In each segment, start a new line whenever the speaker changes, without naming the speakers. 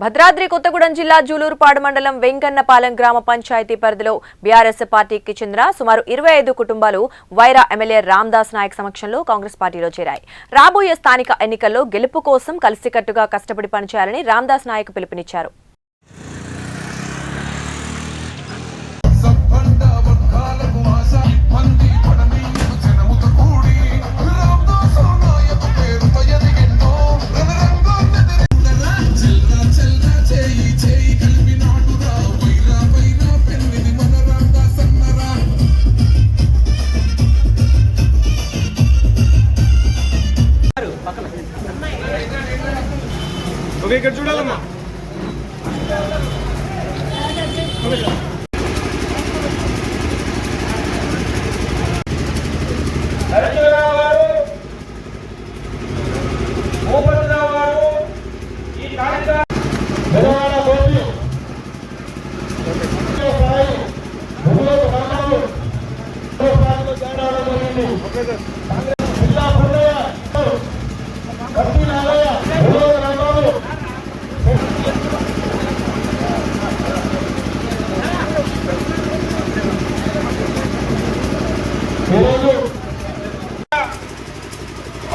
భద్రాద్రి కొత్తగూడెం జిల్లా జూలూరుపాడు మండలం వెంకన్నపాలెం గ్రామ పంచాయతీ పరిధిలో బీఆర్ఎస్ పార్టీకి చెందిన సుమారు ఇరవై ఐదు కుటుంబాలు వైరా ఎమ్మెల్యే రామ్దాస్ నాయక్ సమక్షంలో కాంగ్రెస్ పార్టీలో చేరాయి. రాబోయే స్థానిక ఎన్నికల్లో గెలుపు కోసం కలిసికట్టుగా కష్టపడి పనిచేయాలని రామ్దాస్ నాయక్ పిలుపునిచ్చారు.
ఓకే ఇక్కడ చూడాలమ్మా.
నరసింహరావు గారు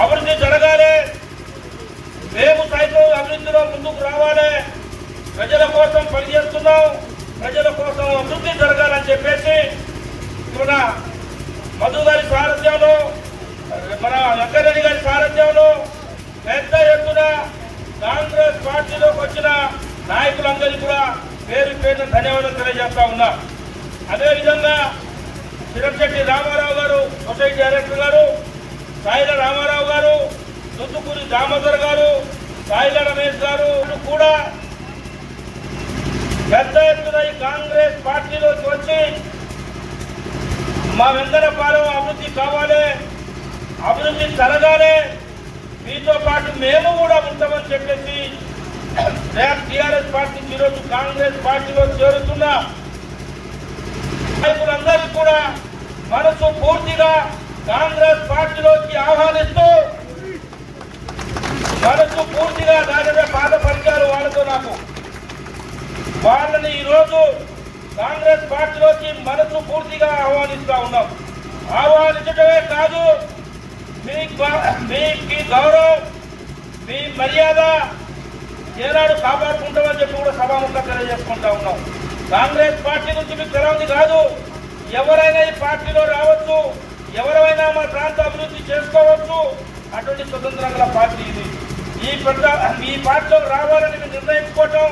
అభివృద్ధి జరగాలి. మేము సైతం అభివృద్ధిలో ముందుకు రావాలి. ప్రజల కోసం పనిచేస్తున్నాం. ప్రజల కోసం అభివృద్ధి జరగాలని చెప్పేసి మన మధు గారి సారథ్యంలో మన వెంకరెడ్డి గారి సారథ్యంలో పెద్ద ఎత్తున కాంగ్రెస్ పార్టీలోకి వచ్చిన నాయకులందరికీ కూడా పేరు పేరున ధన్యవాదాలు తెలియజేస్తా ఉన్నా. అదేవిధంగా చిరంశెట్టి రామారావు గారు సొసైటీ డైరెక్టర్ గారు సాయిల రామారావు దుద్దుకూరి దామోదర్ గారు సాయిల రమేష్ గారు కూడా పెద్ద ఎత్తున ఈ కాంగ్రెస్ పార్టీలోకి వచ్చి మా వెంకటపాలెం అభివృద్ధి కావాలి అభివృద్ధి జరగాలి మీతో పాటు మేము కూడా ఉంటామని చెప్పేసి టీఆర్ఎస్ పార్టీ ఈరోజు కాంగ్రెస్ పార్టీలో చేరుతున్న నాయకులందరికీ కూడా మనసు పూర్తిగా కాంగ్రెస్ పార్టీలోకి ఆహ్వానిస్తూ మనసు పూర్తిగా నాగద బాధపరిచారు వాళ్ళతో నాకు. వాళ్ళని ఈరోజు కాంగ్రెస్ పార్టీలోకి మనసు పూర్తిగా ఆహ్వానిస్తూ ఉన్నాం. ఆహ్వానించడమే కాదు మీ మీ గౌరవం మీ మర్యాద ఏనాడు కాపాడుకుంటామని చెప్పి కూడా సభాముఖంగా తెలియజేసుకుంటా ఉన్నాం. కాంగ్రెస్ పార్టీ నుంచి మీకు తెలవంది కాదు ఎవరైనా ఈ పార్టీలో రావచ్చు ఎవరైనా మా ప్రాంత అభివృద్ధి చేసుకోవచ్చు అటువంటి స్వతంత్రంగా పార్టీ ఇది. ఈ పెద్ద ఈ పార్టీలో రావాలని నిర్ణయించుకోవటం